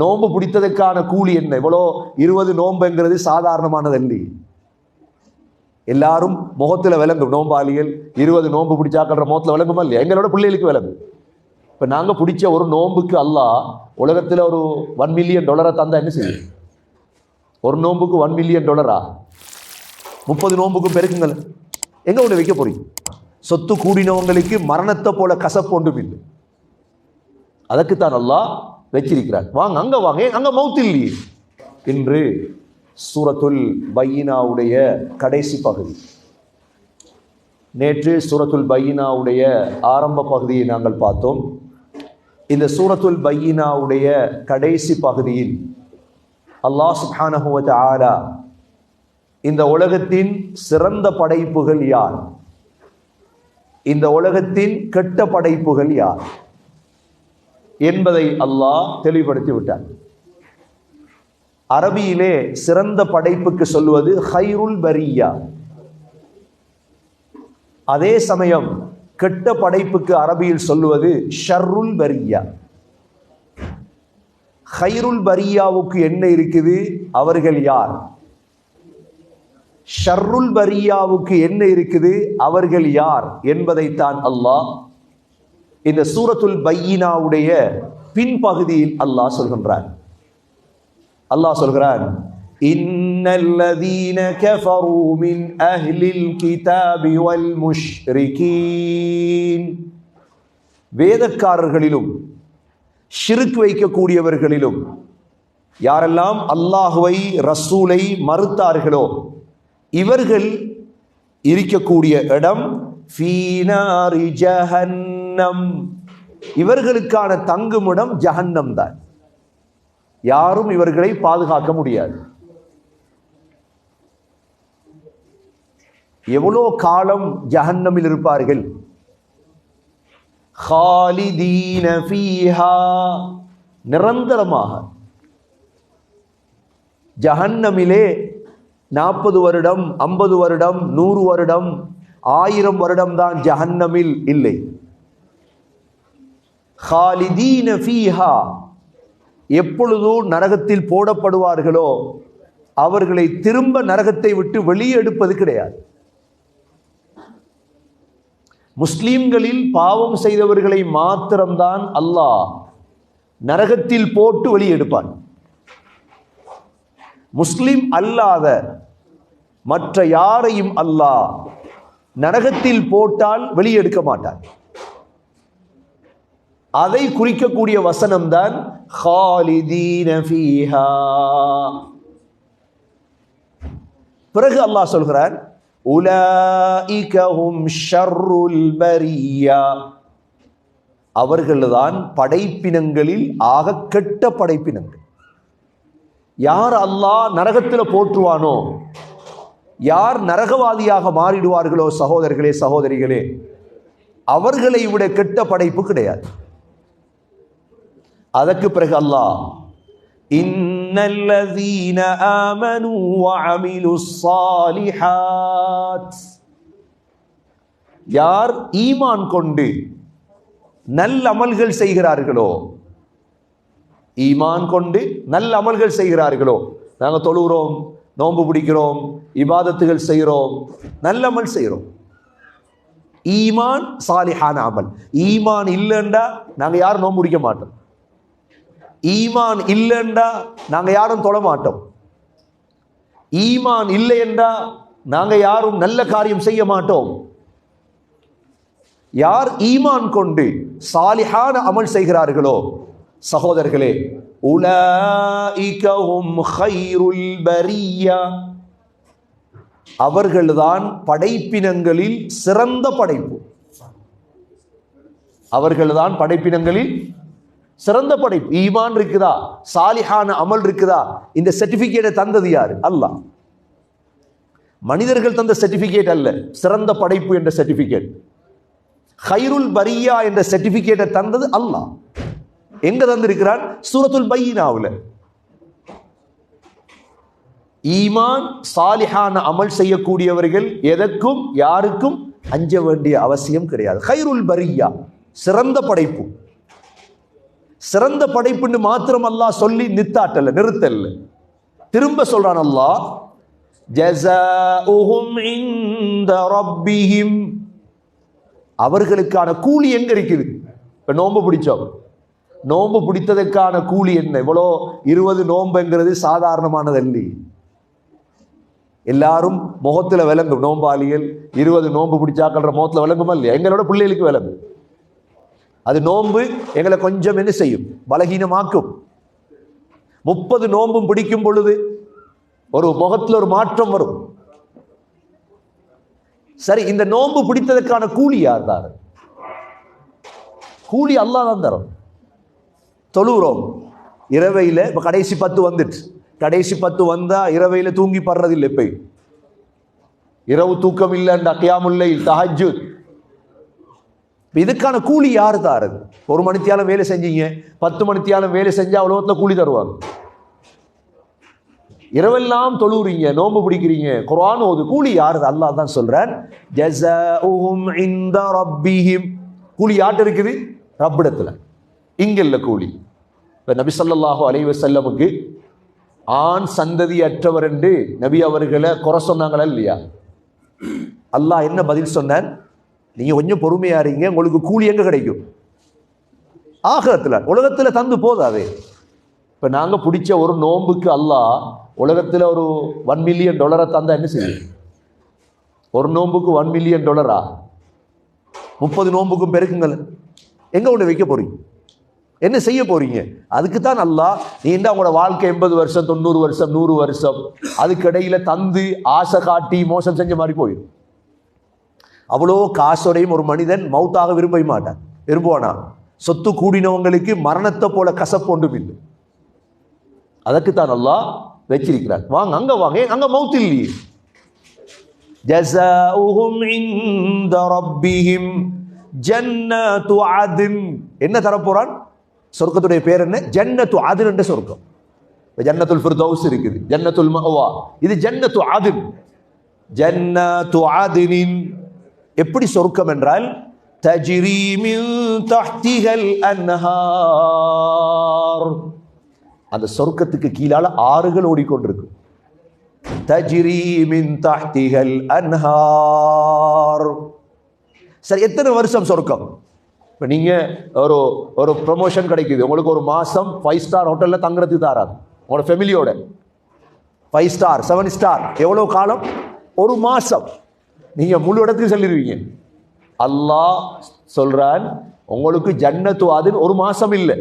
நோன்பு பிடித்ததுக்கான கூலி என்ன? இவ்வளோ இருபது நோன்புங்கிறது சாதாரணமானது அல்லி. எல்லாரும் முகத்தில் விளங்கும். நோம்பாளிகள் இருபது நோன்பு பிடிச்சாக்கிற முகத்தில் விளங்குமா இல்லையா? எங்களோட பிள்ளைகளுக்கு விளங்கும். இப்போ நாங்கள் பிடிச்ச ஒரு நோன்புக்கு அல்லா உலகத்தில் ஒரு ஒன் மில்லியன் டாலரை தந்தா என்ன செய்யும்? ஒரு நோன்புக்கு ஒன் மில்லியன் டாலரா முப்பது நோன்புக்கும் பெருக்குங்கள். எங்கே ஒன்று வைக்க போறீங்க? சொத்து கூடினவங்களுக்கு மரணத்தை போல கசப்பு ஒன்றும் இல்லை. அதற்குத்தான் அல்லாஹ் வச்சிருக்கிறார். வாங்க அங்க வாங்க. அங்கே அங்க மவுத் இல்லையே. இன்று சூரத்துல் பையினாவுடைய கடைசி பகுதி. நேற்று சூரத்துல் பையினாவுடைய ஆரம்ப பகுதியை நாங்கள் பார்த்தோம். இந்த சூரத்துல் பையினாவுடைய கடைசி பகுதியில் அல்லாஹ் சுஹானஹுவத் ஆரா இந்த உலகத்தின் சிறந்த படைப்புகள் யார்? இந்த உலகத்தின் கெட்ட படைப்புகள் யார்? என்பதை அல்லாஹ் தெளிவுபடுத்தி விட்டார் அரபியிலே சிறந்த படைப்புக்கு சொல்வது ஹைருல் பரியா அதே சமயம் கெட்ட படைப்புக்கு அரபியில் சொல்லுவது ஷர்ருல் பரியா ஹைருல் பரியாவுக்கு என்ன இருக்குது? அவர்கள் யார்? ஷர்ருல் பரியாவுக்கு என்ன இருக்குது? அவர்கள் யார்? என்பதைத்தான் அல்லாஹ் இந்த சூரத்துல் பையினாவுடைய பின்பகுதியில் அல்லாஹ் சொல்கின்றான் அல்லாஹ் சொல்கிறான் إن الذين كفروا من أهل الكتاب والمشركين வேதக்காரர்களிலும் ஷிருக் வைக்கக்கூடியவர்களிலும் யாரெல்லாம் அல்லாஹுவை ரசூலை மறுத்தார்களோ இவர்கள் இருக்கக்கூடிய இடம் ஃபீனாரி ஜஹன்னம். இவர்களுக்கான தங்குமிடம் ஜஹன்னம் தான். யாரும் இவர்களை பாதுகாக்க முடியாது. எவ்வளோ காலம் ஜஹன்னமில் இருப்பார்கள்? நிரந்தரமாக. ஜஹன்னமிலே நாற்பது வருடம் ஐம்பது வருடம் நூறு வருடம் ஆயிரம் வருடம் தான் ஜஹன்னமில் இல்லை. ஹாலிதீன ஃபீஹா எப்பொழுதும் நரகத்தில் போடப்படுவார்களோ அவர்களை திரும்ப நரகத்தை விட்டு வெளியே எடுப்பது கிடையாது. முஸ்லீம்களில் பாவம் செய்தவர்களை மாத்திரம்தான் அல்லாஹ் நரகத்தில் போட்டு வெளியெடுப்பான் முஸ்லீம் அல்லாத மற்ற யாரையும் அல்லாஹ் நரகத்தில் போட்டால் வெளியெடுக்க மாட்டான். அதை குறிக்கக்கூடிய வசனம் தான் பிறகு அல்லாஹ் சொல்கிறான் அவர்கள்தான் படைப்பினங்களில் ஆக கெட்ட படைப்பினங்கள். யார் அல்லாஹ் நரகத்தில் போற்றுவானோ யார் நரகவாதியாக மாறிடுவார்களோ சகோதரர்களே சகோதரிகளே அவர்களை விட கெட்ட படைப்பு கிடையாது. அதற்கு பிறகு அல்லாஹ் இன்னல்லதீன ஆமனு வஅமிலு ஸாலிஹாத். யார் ஈமான் கொண்டு நல்ல அமல்கள் செய்கிறார்களோ ஈமான் கொண்டு நல்ல அமல்கள் செய்கிறார்களோ நாங்கள் தொழுகிறோம் நோன்பு பிடிக்கிறோம் இபாதத்துகள் செய்கிறோம் நல்ல அமல் செய்கிறோம். ஈமான் சாலிஹான அமல். ஈமான் இல்லைண்டா நாங்கள் யாரும் நோன்பு பிடிக்க மாட்டோம். ஈமான் இல்லைண்டா நாங்கள் யாரும் தொழ மாட்டோம். ஈமான் இல்லை என்றா நாங்கள் யாரும் நல்ல காரியம் செய்ய மாட்டோம். யார் ஈமான் கொண்டு சாலிஹான அமல் செய்கிறார்களோ சகோதரர்களே ஹைருல் பரியா. அவர்கள்தான் படைப்பினங்களில் சிறந்த படைப்பு. அவர்கள்தான் படைப்பினங்களில் சிறந்த படைப்பு. ஈமான் இருக்குதா? சாலிஹான அமல் இருக்குதா? இந்த சர்டிபிகேட்டை தந்தது யாரு? அல்லாஹ். மனிதர்கள் தந்த சர்டிபிகேட் அல்ல. சிறந்த படைப்பு என்ற சர்டிபிகேட் ஹைருல் பரியா என்ற சர்டிபிகேட்டை தந்தது அல்லாஹ். எங்க தந்திருக்கிறான்? சூரத்துல் பையினாவில். ஈமான் சாலிஹான அமல் செய்யக்கூடியவர்கள் எதற்கும் யாருக்கும் அஞ்ச வேண்டிய அவசியம் கிடையாது. ஹைருல் பரியா சிறந்த படைப்பு. சிறந்த படைப்புன்னு மாத்திரம் அல்லா சொல்லி நித்தாட்டல நிறுத்தல்ல. திரும்ப சொல்றான் அல்லா ஜஸாஉஹும் அவர்களுக்கான கூலி எங்க இருக்குது? இப்ப நோன்பு பிடிச்சோம். நோன்பு பிடித்ததற்கான கூலி என்ன? இவ்வளோ இருபது நோன்புங்கிறது சாதாரணமானது அல்லி எல்லாரும் முகத்தில் விளங்கும் நோம்பாளிகள். இருபது நோன்பு பிடிச்சாக்கள்ற முகத்துல விளங்குமா இல்லையா? எங்களோட பிள்ளைகளுக்கு விளங்கும். அது நோன்பு எங்களை கொஞ்சம் என்ன செய்யும் பலகீனமாக்கும் முப்பது நோன்பும் பிடிக்கும் பொழுது ஒரு முகத்தில் ஒரு மாற்றம் வரும் சரி இந்த நோன்பு பிடித்ததற்கான கூலி யார் தாரு கூலி அல்லாஹ் தான் தரும் தொழுகிறோம் இரவையில் இப்போ கடைசி பத்து வந்துட்டு கடைசி பத்து வந்தால் இரவையில் தூங்கி படுறதில்லை இப்போ இரவு தூக்கம் இல்லைன்ற தஹஜூத் இப்போ இதுக்கான கூலி யார் தாரது ஒரு மணித்தியாலும் வேலை செஞ்சீங்க பத்து மணித்தியாலும் வேலை செஞ்சால் உலகத்தில் கூலி தருவாங்க. இரவெல்லாம் தொழுவுறீங்க நோம்பு பிடிக்கிறீங்க குரான் ஓது கூலி யாருது? அல்லாஹ் தான் சொல்கிறார் கூலி யார்ட்டு இருக்குது? ரப்பிடத்தில். இங்க இல்லை கூலி. இப்போ நபி ஸல்லல்லாஹு அலைவ செல்லமுக்கு ஆண் சந்ததி அற்றவர் என்று நபி அவர்களை குறை சொன்னாங்களா இல்லையா? அல்லாஹ் என்ன பதில் சொன்னார்? நீங்கள் கொஞ்சம் பொறுமையா இருங்க உங்களுக்கு கூலி எங்கே கிடைக்கும்? ஆகத்தில் உலகத்தில் தந்து போதாது. இப்போ நாங்கள் பிடிச்ச ஒரு நோன்புக்கு அல்லா உலகத்தில் ஒரு ஒன் மில்லியன் டாலரை தந்தா என்ன செய்யும்? ஒரு நோன்புக்கு ஒன் மில்லியன் டாலரா முப்பது நோன்புக்கும் பெருக்குங்கள். எங்கே ஒன்று வைக்க போகிறீங்க என்ன செய்ய போறீங்க? அதுக்கு தான் நல்லா நீண்ட உங்களோட வாழ்க்கை எண்பது வருஷம் தொண்ணூறு வருஷம் நூறு வருஷம் அதுக்கு தந்து ஆசை காட்டி மோசம் செஞ்ச மாதிரி போயிடும். அவ்வளோ காசோடையும் ஒரு மனிதன் மௌத்தாக விரும்ப மாட்டான். விரும்புவானா? சொத்து கூடினவங்களுக்கு மரணத்தை போல கசப்பு ஒன்றும் இல்லை. அதற்கு தான் நல்லா வச்சிருக்கிறார். வாங்க அங்க வாங்க. அங்க மௌத் இல்லையே. ஜஸாஉஹும் இந்த ரப்பிஹிம் ஜன்னத்து அத்ன். என்ன தரப்போறான்? சொர்க்கத்துடைய பேர் என்ன? ஜன்னத்து அத்ன் என்ற சொர்க்கம். ஜன்னத்துல் ஃபிர்தௌஸ் இருக்குது. ஜன்னத்துல் மஹ்வா இது ஜன்னத்து அத்ன். ஜன்னத்து அத்னின் எப்படி சொர்க்கம் என்றால் தஜ்ரி மின் தஹ்திஹல் அன்ஹார். அந்த சொர்க்கத்துக்கு கீழால ஆறுகள் ஓடிக்கொண்டிருக்கு. தஜிரீமின் மின் அன்ஹார். சரி எத்தனை வருஷம் சொர்க்கம்? இப்போ நீங்கள் ஒரு ஒரு ப்ரொமோஷன் கிடைக்குது. உங்களுக்கு ஒரு மாதம் ஃபைவ் ஸ்டார் ஹோட்டலில் தங்குறதுக்கு தாராது. உங்களோட ஃபெமிலியோட ஃபைவ் ஸ்டார் செவன் ஸ்டார் எவ்வளோ காலம்? ஒரு மாதம் நீங்கள் முழு இடத்துக்கு சொல்லிடுவீங்க அல்லாஹ் சொல்கிறான் உங்களுக்கு ஜன்னத்து அதுன்னு ஒரு மாதம் இல்லை.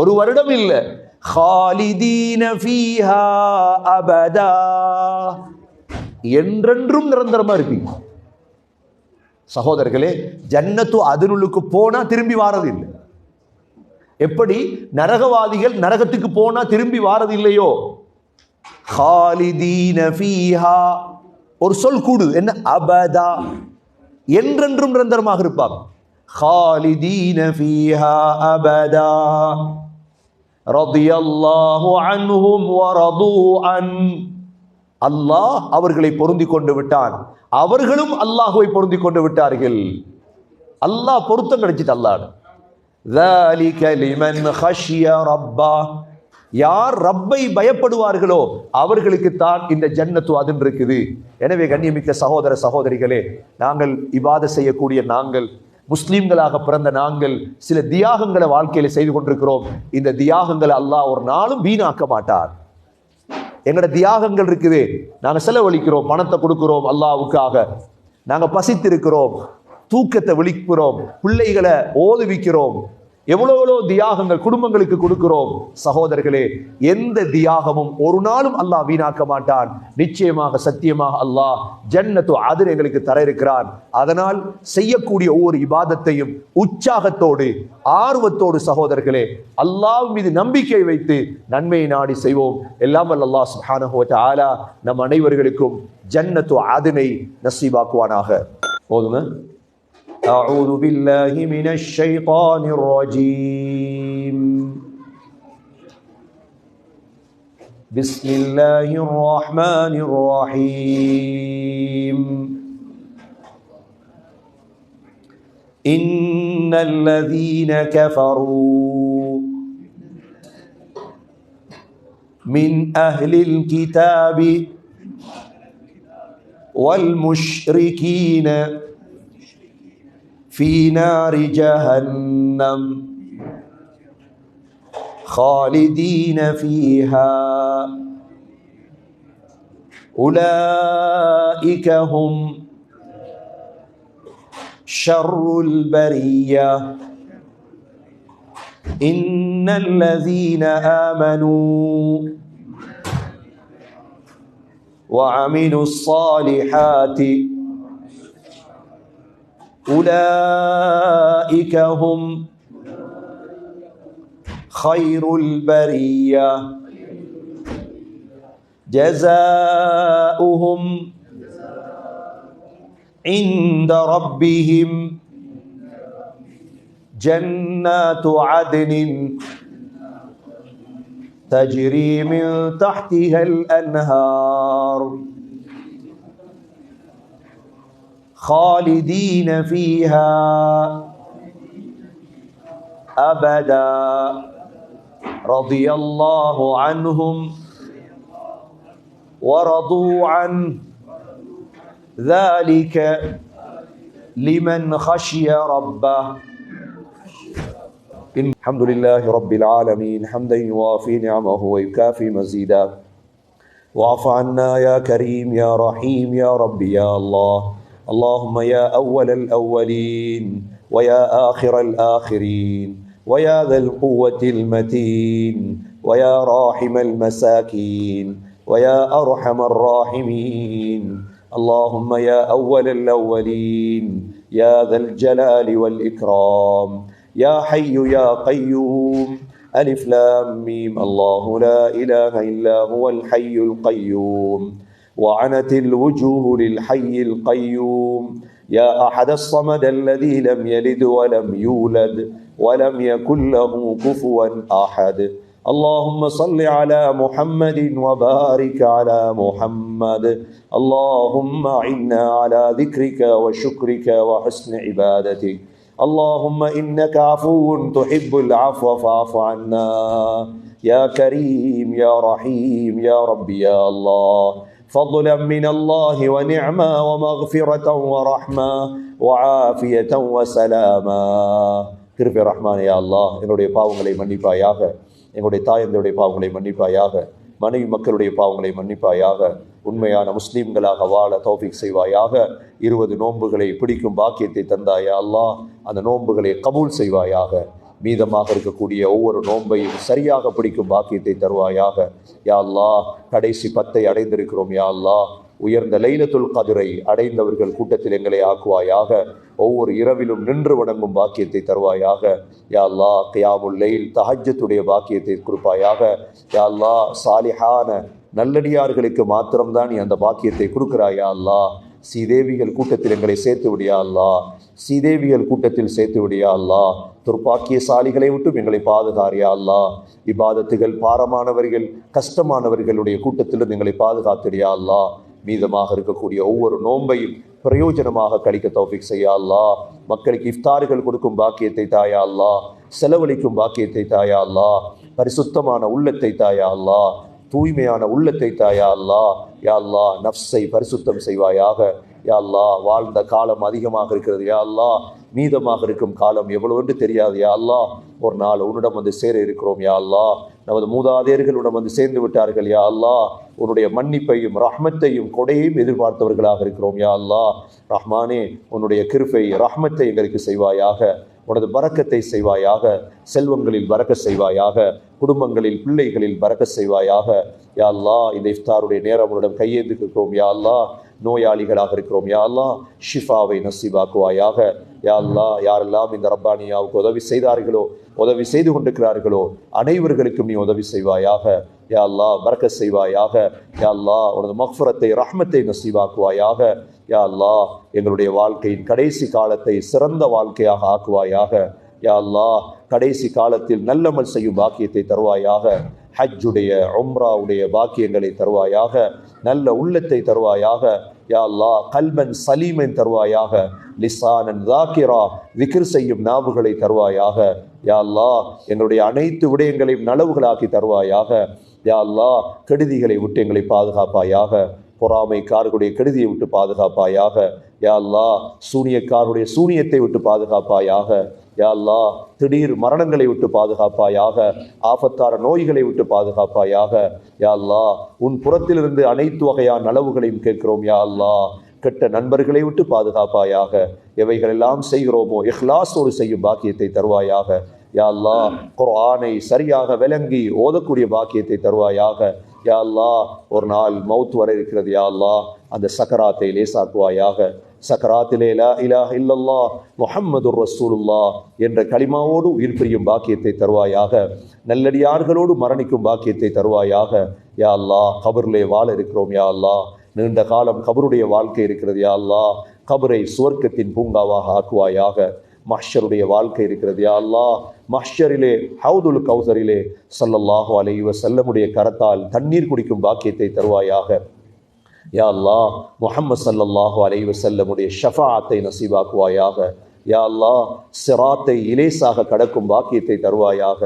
ஒரு வருடம் இல்லை. ஹாலிதீன ஃபீஹா அபதா. என்றென்றும் நிரந்தரமாக இருப்பீங்க. சகோதரர்களே ஜன்னத்து அதனுள்ளுக்கு போனால் திரும்பி வாரதில்லை எப்படி? நரகவாதிகள் நரகத்துக்கு போனால் திரும்பி வாரதில்லையோ ஹாலிதீன ஃபீஹா ஒரு சொல் கூடு என்ன அபதா என்றென்றும் நிரந்தரமாக இருப்பாங்க خالدين فيها அபதா رضي الله عنهم ورضوا عن அல்லாஹ் அவர்களை பொருந்தி கொண்டு விட்டான் அவர்களும் அல்லாஹுவை பொருந்தி கொண்டு விட்டார்கள் அல்லாஹ் பொருத்தம் கிடைச்சிட்டு அல்லாஹ் ذلك لمن خشي ربه யார் ரப்பை பயப்படுவார்களோ அவர்களுக்கு தான் இந்த ஜன்னத்து அதுன்னு இருக்குது. எனவே கண்ணியமிக்க சகோதர சகோதரிகளே நாங்கள் இவாத செய்யக்கூடிய நாங்கள் முஸ்லீம்களாக பிறந்த நாங்கள் சில தியாகங்களை வாழ்க்கையில செய்து கொண்டிருக்கிறோம். இந்த தியாகங்களை அல்லாஹ் ஒரு நாளும் வீணாக்க மாட்டார். எங்களோட தியாகங்கள் இருக்குது. நாங்கள் செலவழிக்கிறோம் பணத்தை கொடுக்கிறோம் அல்லாவுக்காக நாங்கள் பசித்திருக்கிறோம் தூக்கத்தை விழிக்கிறோம் பிள்ளைகளை ஓதுவிக்கிறோம் எவ்வளோ எவ்வளோ தியாகங்கள் குடும்பங்களுக்கு கொடுக்கிறோம். சகோதரர்களே எந்த தியாகமும் ஒரு நாளும் அல்லாஹ் வீணாக்க மாட்டான். நிச்சயமாக சத்தியமாக அல்லாஹ் ஜன்னத்து அதிர் எங்களுக்கு தர இருக்கிறான் அதனால் செய்யக்கூடிய ஒவ்வொரு இபாதத்தையும் உற்சாகத்தோடு ஆர்வத்தோடு சகோதரர்களே அல்லாஹ் மீது நம்பிக்கை வைத்து நன்மையை நாடி செய்வோம். எல்லாம் அல்லாஹ் சுஹானஹோட்ட ஆலா நம் அனைவர்களுக்கும் ஜன்னத்து ஆதினை நசீபாக்குவானாக. போதுங்க أعوذ بالله من الشيطان الرجيم. بسم الله الرحمن الرحيم. إن الذين كفروا من أهل الكتاب والمشركين في نار جهنم. خالدين فيها. أولئك هم شر البرية. إن الذين آمنوا وعملوا الصالحات أولئك هم خير البرية. جزاؤهم عند ربهم جنات عدن تجري من تحتها الأنهار. خالدين فيها أبدا. رضي الله عنهم ورضوا عنه ذلك لمن خشي ربه. الحمد لله رب العالمين حمدا يوافي نعمه ويكافي مزيدا. واعف عنا يا كريم يا رحيم يا رب يا الله. اللهم يا أول الأولين ويا آخر الآخرين ويا ذا القوة المتين ويا راحم المساكين ويا أرحم الراحمين اللهم يا أول الأولين يا ذا الجلال والإكرام يا حي يا قيوم ألف لام ميم الله لا إله إلا هو الحي القيوم وعنت الوجوه للحي القيوم. يا أحد الصمد الذي لم يلد ولم يولد ولم يكن له كفوا أحد. اللهم صل على محمد وبارك على محمد. اللهم عنا على ذكرك وشكرك وحسن عبادتك. اللهم إنك عفو تحب العفو فاعف عنا. يا كريم يا رحيم يا رب يا الله. فضلا من الله ونعمة ومغفرة ورحمة وعافية وسلاما கிருபை ரஹ்மான் யா அல்லாஹ் என்னுடைய பாவங்களை மன்னிப்பாயாக எங்களுடைய தாயந்தருடைய பாவங்களை மன்னிப்பாயாக மனைவி மக்களுடைய பாவங்களை மன்னிப்பாயாக உண்மையான முஸ்லீம்களாக வாழ தௌஃபிக் செய்வாயாக இருபது நோன்புகளை பிடிக்கும் பாக்கியத்தை தந்தாயா அல்லாஹ் அந்த நோன்புகளை கபூல் செய்வாயாக மீதமாக இருக்கக்கூடிய ஒவ்வொரு நோன்பையும் சரியாக பிடிக்கும் பாக்கியத்தை தருவாயாக. யா அல்லா கடைசி பத்தை அடைந்திருக்கிறோம் யா அல்லா உயர்ந்த லைலத்துல் கதிரை அடைந்தவர்கள் கூட்டத்தில் எங்களை ஆக்குவாயாக. ஒவ்வொரு இரவிலும் நின்று வணங்கும் பாக்கியத்தை தருவாயாக. யா அல்லா கியாமுல் லைல் தஹஜத்துடைய பாக்கியத்தை கொடுப்பாயாக. யா அல்லா சாலிஹான நல்லடியார்களுக்கு மாத்திரம்தான் நீ அந்த பாக்கியத்தை கொடுக்குறாயா அல்லா ஸ்ரீதேவிகள் கூட்டத்தில் எங்களை சேர்த்து விடியா அல்லா ஸ்ரீதேவிகள் கூட்டத்தில் சேர்த்து விடியா அல்லா துர்ப்பாக்கியசாலிகளை விட்டும் எங்களை பாதுகாரியா அல்லா? இபாதத்துகள் பாரமானவர்கள் கஷ்டமானவர்களுடைய கூட்டத்திலும் எங்களை பாதுகாத்துடியா அல்லா? மீதமாக இருக்கக்கூடிய ஒவ்வொரு நோன்பையும் பிரயோஜனமாக கழிக்க தௌஃபிக் செய்யா அல்லா? மக்களுக்கு இஃப்தார்கள் கொடுக்கும் பாக்கியத்தை தாயா அல்லா? செலவழிக்கும் பாக்கியத்தை தாயா அல்லா? பரிசுத்தமான உள்ளத்தை தாயா அல்லா? தூய்மையான உள்ளத்தை தாயா அல்லா? யா அல்லா நஃப்ஸை பரிசுத்தம் செய்வாயாக? யா அல்லா வாழ்ந்த காலம் அதிகமாக இருக்கிறது. யா அல்லா மீதமாக இருக்கும் காலம் எவ்வளவுன்னு தெரியாது. யா அல்லாஹ் ஒரு நாள் உன்னிடம் வந்து சேர இருக்கிறோம் யா அல்லா நமது மூதாதையர்கள் வந்து சேர்ந்து விட்டார்கள் யா அல்லா உன்னுடைய மன்னிப்பையும் ரஹ்மத்தையும் கொடையையும் எதிர்பார்த்தவர்களாக இருக்கிறோம் யா அல்லாஹ். ரஹ்மானே உன்னுடைய கிருப்பை ரஹ்மத்தை எங்களுக்கு செய்வாயாக. உனது பறக்கத்தை செய்வாயாக. செல்வங்களில் பறக்க செய்வாயாக. குடும்பங்களில் பிள்ளைகளில் பறக்க செய்வாயாக. யா அல்லா இந்த இஃப்தாருடைய நேரம் உன்னிடம் கையேந்திருக்கிறோம் யா அல்லாஹ். நோயாளிகளாக இருக்கிறோம் யா அல்லா ஷிஃபாவை நசீபாக்குவாயாக. யா அல்லாஹ் யாரெல்லாம் இந்த ரப்பானியாவுக்கு உதவி செய்தார்களோ உதவி செய்து கொண்டிருக்கிறார்களோ அனைவர்களுக்கும் நீ உதவி செய்வாயாக. யா அல்லா பறக்க செய்வாயாக. யா அல்லா உனது மக்ஃபரத்தை ரஹ்மத்தை நசீவாக்குவாயாக. யா அல்லா எங்களுடைய வாழ்க்கையின் கடைசி காலத்தை சிறந்த வாழ்க்கையாக ஆக்குவாயாக. யா அல்லா கடைசி காலத்தில் நல்லமல் செய்யும் பாக்கியத்தை தருவாயாக. ஹஜ்ஜுடைய உம்ராவுடைய பாக்கியங்களை தருவாயாக. நல்ல உள்ளத்தை தருவாயாக. யா அல்லா கல்பன் சலீமன் தருவாயாக லிசானன் தாக்கிரா விக்ர் செய்யும் நாவுகளை தருவாயாக. யா அல்லா எங்களுடைய அனைத்து விடயங்களையும் நலவுகளாக்கி தருவாயாக. யா அல்லா கெடுதிகளை விட்டு எங்களை பாதுகாப்பாயாக. பொறாமைக்காரர்களுடைய கெடுதியை விட்டு பாதுகாப்பாயாக. யா அல்லாஹ் சூனியக்காரருடைய சூனியத்தை விட்டு பாதுகாப்பாயாக. யா அல்லாஹ் திடீர் மரணங்களை விட்டு பாதுகாப்பாயாக. ஆபத்தார நோய்களை விட்டு பாதுகாப்பாயாக. யா அல்லாஹ் உன் புறத்திலிருந்து அனைத்து வகையான நலவுகளையும் கேட்கிறோம் யா அல்லாஹ். கெட்ட நண்பர்களை விட்டு பாதுகாப்பாயாக. எவைகளெல்லாம் செய்கிறோமோ இஹ்லாஸோடு செய்யும் பாக்கியத்தை தருவாயாக. யா அல்லாஹ் குர்ஆனை சரியாக விளங்கி ஓதக்கூடிய பாக்கியத்தை தருவாயாக. யா அல்லா ஒரு நாள் மவுத் வர இருக்கிறது யா அல்லா அந்த சக்கராத்தை லேசாக்குவாயாக. சக்கராத்திலே லா இலா இல்லல்லா முஹம்மது ரசூலுல்லா என்ற களிமாவோடு உயிர் பிரியும் பாக்கியத்தை தருவாயாக. நல்லடியார்களோடு மரணிக்கும் பாக்கியத்தை தருவாயாக. யா அல்லா கபர்லே வாழ இருக்கிறோம் யா அல்லா நீண்ட காலம் கபருடைய வாழ்க்கை இருக்கிறது யா அல்லா கபரை சுவர்க்கத்தின் பூங்காவாக ஆக்குவாயாக. மஹ்ஷருடைய வாழ்க்கை இருக்கிறது. யா அல்லாஹ் மஹ்ஷரிலே ஹவுதுல் கௌசரிலே ஸல்லல்லாஹு அலைவ செல்லமுடைய கரத்தால் தண்ணீர் குடிக்கும் பாக்கியத்தை தருவாயாக. யா அல்லாஹ் முஹம்மது சல்லல்லாஹு அலைவ செல்லமுடைய ஷஃபாத்தை நசீவாக்குவாயாக யா அல்லா சிராத்தை இலேசாக கடக்கும் பாக்கியத்தை தருவாயாக.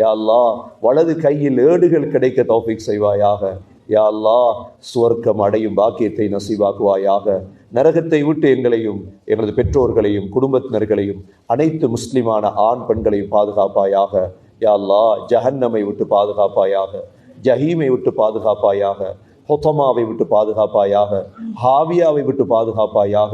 யா அல்லா வலது கையில் ஏடுகள் கிடைக்க தௌஃபீக் செய்வாயாக. யா அல்லாஹ் சுவர்க்கம் அடையும் பாக்கியத்தை நசீபாக்குவாயாக நரகத்தை விட்டு எங்களையும் எங்களது பெற்றோர்களையும் குடும்பத்தினர்களையும் அனைத்து முஸ்லிமான ஆண் பெண்களையும் பாதுகாப்பாயாக யா அல்லாஹ் ஜஹன்னமை விட்டு பாதுகாப்பாயாக ஜஹீமை விட்டு பாதுகாப்பாயாக ஹொத்தமாவை விட்டு பாதுகாப்பாயாக ஹாவியாவை விட்டு பாதுகாப்பாயாக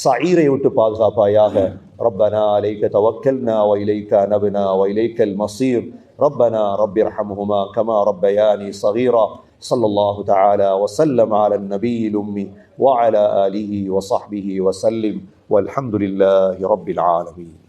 சஈரை விட்டு பாதுகாப்பாயாக ربنا عليك توكلنا وإليك أنبنا وإليك المصير ربنا رب ارحمهما كما ربياني صغيرا صلى الله تعالى وسلم على النبي الأمي وعلى آله وصحبه وسلم والحمد لله رب العالمين.